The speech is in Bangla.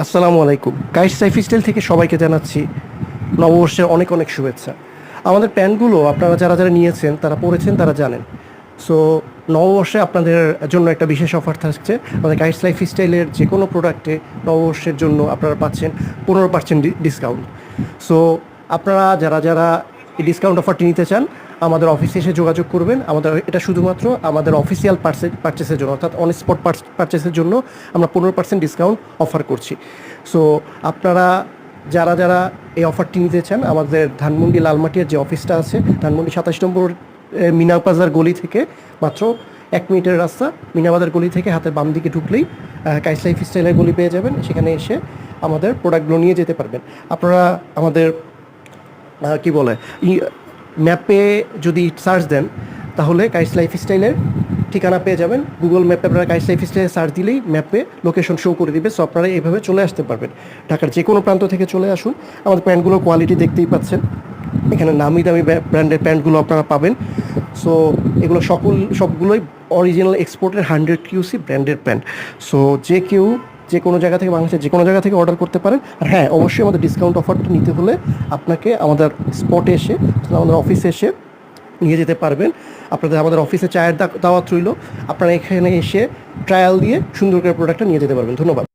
আসসালামু আলাইকুম। গাইস সাইফ স্টাইল থেকে সবাইকে জানাচ্ছি নববর্ষের অনেক অনেক শুভেচ্ছা। আমাদের প্যান্টগুলো আপনারা যারা যারা নিয়েছেন, তারা পরেছেন তারা জানেন। সো নববর্ষে আপনাদের জন্য একটা বিশেষ অফার থাকছে। আমাদের গাইস লাইফ স্টাইলের যে কোনো প্রোডাক্টে নববর্ষের জন্য আপনারা পাচ্ছেন পনেরো পার্সেন্ট ডিসকাউন্ট সো আপনারা যারা যারা এই ডিসকাউন্ট অফারটি নিতে চান আমাদের অফিসে এসে যোগাযোগ করবেন। আমাদের এটা শুধুমাত্র আমাদের অফিসিয়াল পার্সে পার্চেসের জন্য অর্থাৎ অন স্পট পার্চেসের জন্য আমরা পনেরো পার্সেন্ট ডিসকাউন্ট অফার করছি। সো আপনারা যারা যারা এই অফারটি নিতে চান আমাদের ধানমন্ডি লালমাটিয়ার যে অফিসটা আছে ধানমন্ডি সাতাশ নম্বর এ, মিনা বাজার গলি থেকে মাত্র এক মিনিটের রাস্তা মিনাবাজার গলি থেকে হাতের বাম দিকে ঢুকলেই কাইস লাইফ স্টাইলের গলি পেয়ে যাবেন। সেখানে এসে আমাদের প্রোডাক্টগুলো নিয়ে যেতে পারবেন। আপনারা আমাদের কি বলে ম্যাপে যদি সার্চ দেন, তাহলে কাইস লাইফ স্টাইলের ঠিকানা পেয়ে যাবেন। গুগল ম্যাপে আপনারা কাইস লাইফ স্টাইলে সার্চ দিলেই ম্যাপে লোকেশন শো করে দিবে সো আপনারা এইভাবে চলে আসতে পারবেন। ঢাকার যে কোনো প্রান্ত থেকে চলে আসুন। আমাদের প্যান্টগুলোর কোয়ালিটি দেখতেই পাচ্ছেন। এখানে নামি দামি ব্র্যান্ডের প্যান্টগুলো আপনারা পাবেন। সো এগুলো সকল সবগুলোই অরিজিনাল এক্সপোর্টের হান্ড্রেড কিউসি ব্র্যান্ডের প্যান্ট সো যে কেউ যে কোনো জায়গা থেকে বাংলাদেশের যে কোনো জায়গা থেকে অর্ডার করতে পারেন। আর হ্যাঁ অবশ্যই আমাদের ডিসকাউন্ট অফারটা নিতে হলে আপনাকে আমাদের স্পটে এসে আমাদের অফিসে এসে নিয়ে যেতে পারবেন। আপনাদের আমাদের অফিসে চায়ের দাওয়াত রইল। আপনারা এখানে এসে ট্রায়াল দিয়ে সুন্দর করে প্রোডাক্টটা নিয়ে যেতে পারবেন। ধন্যবাদ।